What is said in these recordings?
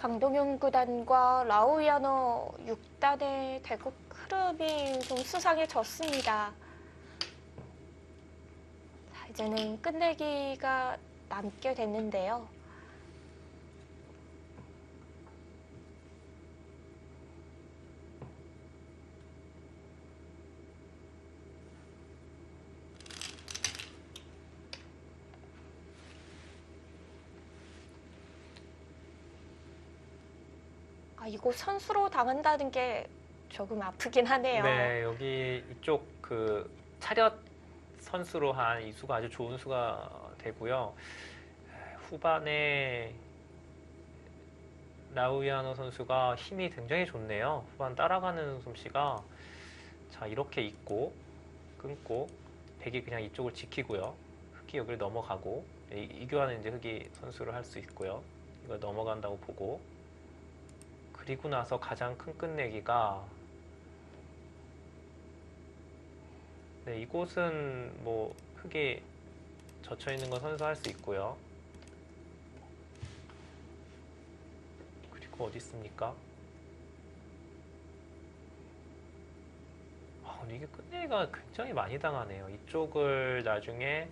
강동윤 구단과 라우야노 6단의 대국 흐름이 좀 수상해졌습니다. 자, 이제는 끝내기가 남게 됐는데요. 아, 이거 선수로 당한다는 게 조금 아프긴 하네요. 네, 여기 이쪽 그 차렷 선수로 한 이 수가 아주 좋은 수가 되고요. 후반에 라우이아노 선수가 힘이 굉장히 좋네요. 후반 따라가는 솜씨가 자 이렇게 있고 끊고 백이 그냥 이쪽을 지키고요. 흑이 여기를 넘어가고 이, 이 교환은 이제 흑이 선수를 할 수 있고요. 이거 넘어간다고 보고 그리고 나서 가장 큰 끝내기가 네, 이곳은 뭐 흙이 젖혀 있는 건 선수할 수 있고요. 그리고 어디 있습니까? 아, 이게 끝내기가 굉장히 많이 당하네요. 이쪽을 나중에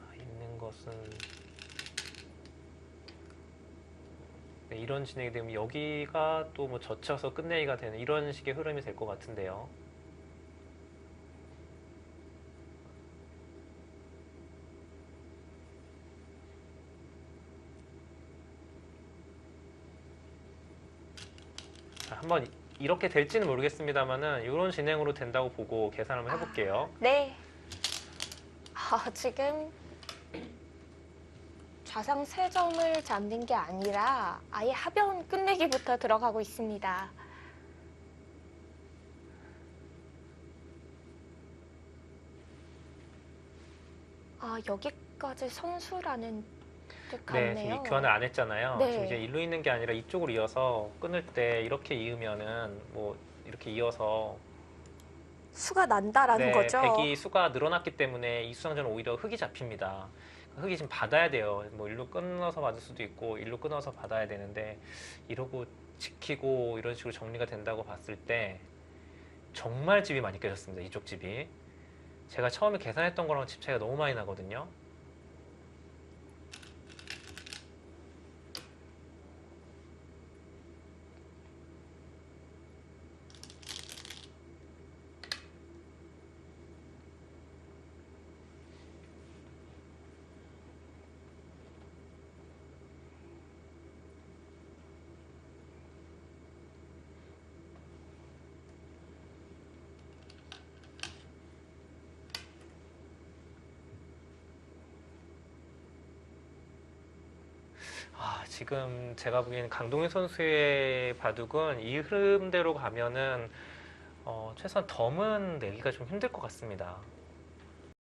아, 있는 것은 네, 이런 진행이 되면 여기가 또 뭐 젖혀서 끝내기가 되는 이런 식의 흐름이 될 것 같은데요. 자, 한번 이- 이렇게 될지는 모르겠습니다만은 이런 진행으로 된다고 보고 계산 한번 해볼게요. 네. 아, 지금 좌상 세 점을 잡는 게 아니라 아예 하변 끝내기부터 들어가고 있습니다. 아, 여기까지 선수라는 뜻 네, 같네요. 지금 이 교환을 안 했잖아요. 네. 지금 이제 일로 있는 게 아니라 이쪽으로 이어서 끊을 때 이렇게 이으면은 뭐 이렇게 이어서 수가 난다라는 네, 거죠. 백이 수가 늘어났기 때문에 이 수상전은 오히려 흙이 잡힙니다. 흙이 지금 받아야 돼요. 뭐 일로 끊어서 받을 수도 있고 일로 끊어서 받아야 되는데 이러고 지키고 이런 식으로 정리가 된다고 봤을 때 정말 집이 많이 깨졌습니다. 이쪽 집이. 제가 처음에 계산했던 거랑 집 차이가 너무 많이 나거든요. 아, 지금 제가 보기에는 강동윤 선수의 바둑은 이 흐름대로 가면은 어, 최소한 덤은 내기가 좀 힘들 것 같습니다.